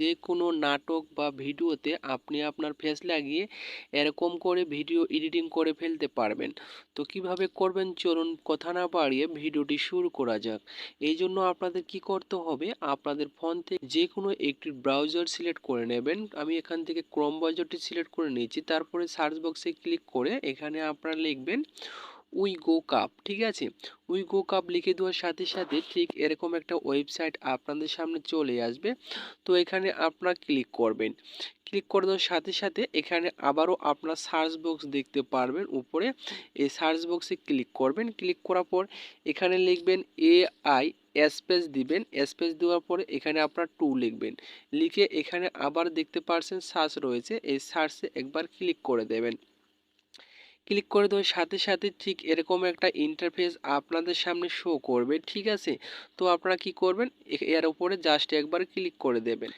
যে কোনো নাটক বা ভিডিওতে আপনি আপনার ফেস লাগিয়ে এরকম করে ভিডিও এডিটিং করে ফেলতে পারবেন। তো কীভাবে করবেন? চলুন কথা না বাড়িয়ে ভিডিওটি শুরু করা যাক। এই জন্য আপনাদের কি করতে হবে? আপনাদের ফোন থেকে যে কোনো একটি ব্রাউজার সিলেক্ট করে নেবেন। আমি এখান থেকে ক্রোম ব্রাউজারটি সিলেক্ট করে নিয়েছি। তারপরে সার্চ বক্সে ক্লিক করে এখানে আপনারা লিখবেন উই গো কাপ, ঠিক আছে? উই গো কাপ লিখে দেওয়ার সাথে সাথে ঠিক এরকম একটা ওয়েবসাইট আপনাদের সামনে চলে আসবে। তো এখানে আপনারা ক্লিক করবেন। ক্লিক করে দেওয়ার সাথে সাথে এখানে আবারও আপনার সার্চ বক্স দেখতে পারবেন উপরে। এই সার্চ বক্সে ক্লিক করবেন। ক্লিক করার পর এখানে লিখবেন এ আই স্পেস দিবেন। স্পেস দেওয়ার পরে এখানে আপনার টু লিখবেন। লিখে এখানে আবার দেখতে পারছেন সার্চ রয়েছে। এই সার্চে একবার ক্লিক করে দেবেন। ক্লিক করে দেওয়ার সাথে সাথে ঠিক এরকম একটা ইন্টারফেস আপনাদের সামনে শো করবে, ঠিক আছে? তো আপনারা কি করবেন? এর উপরে জাস্ট একবার ক্লিক করে দেবেন।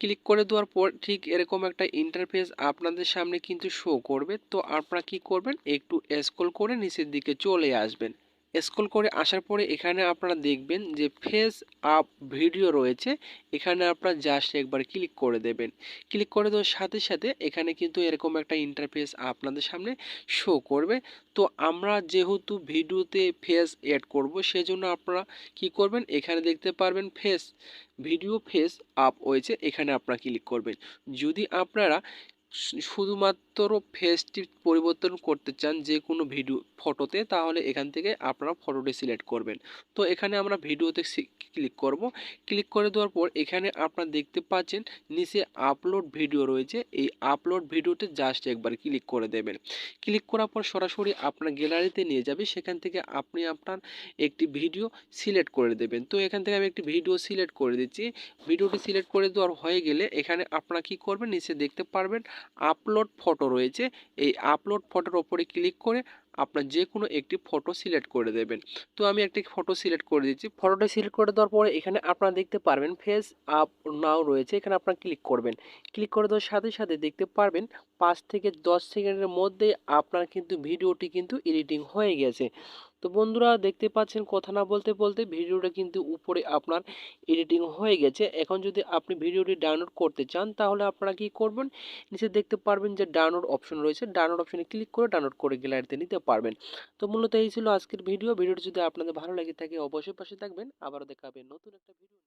ক্লিক করে দেওয়ার পর ঠিক এরকম একটা ইন্টারফেস আপনাদের সামনে কিন্তু শো করবে। তো আপনারা কি করবেন? একটু স্ক্রল করে নিচের দিকে চলে আসবেন। স্ক্রল করে আসার পরে এখানে আপনারা দেখবেন যে ফেস আপ ভিডিও রয়েছে। এখানে আপনারা জাস্ট একবার ক্লিক করে দেবেন। ক্লিক করে দেওয়ার সাথে সাথে এখানে কিন্তু এরকম একটা ইন্টারফেস আপনাদের সামনে শো করবে। তো আমরা যেহেতু ভিডিওতে ফেস অ্যাড করব, সেজন্য আপনারা কি করবেন? এখানে দেখতে পারবেন ফেস ভিডিও ফেস আপ হয়েছে। এখানে আপনারা ক্লিক করবেন। যদি আপনারা শুধুমাত্র ফেসটি পরিবর্তন করতে চান যে কোনো ভিডিও, ফটোতে, তাহলে এখান থেকে আপনারা ফটোটি সিলেক্ট করবেন। তো এখানে আমরা ভিডিওতে ক্লিক করব। ক্লিক করে দেওয়ার পর এখানে আপনারা দেখতে পাচ্ছেন নিচে আপলোড ভিডিও রয়েছে। এই আপলোড ভিডিওতে জাস্ট একবার ক্লিক করে দেবেন। ক্লিক করার পর সরাসরি আপনার গ্যালারিতে নিয়ে যাবে। সেখান থেকে আপনি আপনার একটি ভিডিও সিলেক্ট করে দেবেন। তো এখান থেকে আমি একটি ভিডিও সিলেক্ট করে দিচ্ছি। ভিডিওটি সিলেক্ট করে দেওয়ার হয়ে গেলে এখানে আপনারা কি করবেন? নিচে দেখতে পারবেন আপলোড ফটো রয়েছে, এই আপলোড ফটোর ওপরে ক্লিক করে আপনার যে কোনো একটি ফটো সিলেক্ট করে দেবেন। তো আমি একটি ফটো সিলেক্ট করে দিচ্ছি। ফটোটা সিলেক্ট করে দেওয়ার পরে এখানে আপনারা দেখতে পারবেন ফেস আপ নাও রয়েছে, এখানে আপনারা ক্লিক করবেন। ক্লিক করে দেওয়ার সাথে সাথে দেখতে পারবেন পাঁচ থেকে দশ সেকেন্ডের মধ্যে আপনার কিন্তু ভিডিওটি কিন্তু এডিটিং হয়ে গেছে। তো বন্ধুরা দেখতে পাচ্ছেন কথা না বলতে বলতে ভিডিওটা কিন্তু উপরে আপনার এডিটিং হয়ে গেছে। এখন যদি আপনি ভিডিওটি ডাউনলোড করতে চান, তাহলে আপনারা কি করবেন? নিচে দেখতে পারবেন যে ডাউনলোড অপশন রয়েছে। ডাউনলোড অপশনে ক্লিক করে ডাউনলোড করে গ্যালারিতে নিতে পারবেন। তো মূলত এই ছিল আজকের ভিডিও। ভিডিওটি যদি আপনাদের ভালো লাগে থাকে, অবশ্যই পাশে থাকবেন। আবারও দেখা হবে নতুন একটা ভিডিও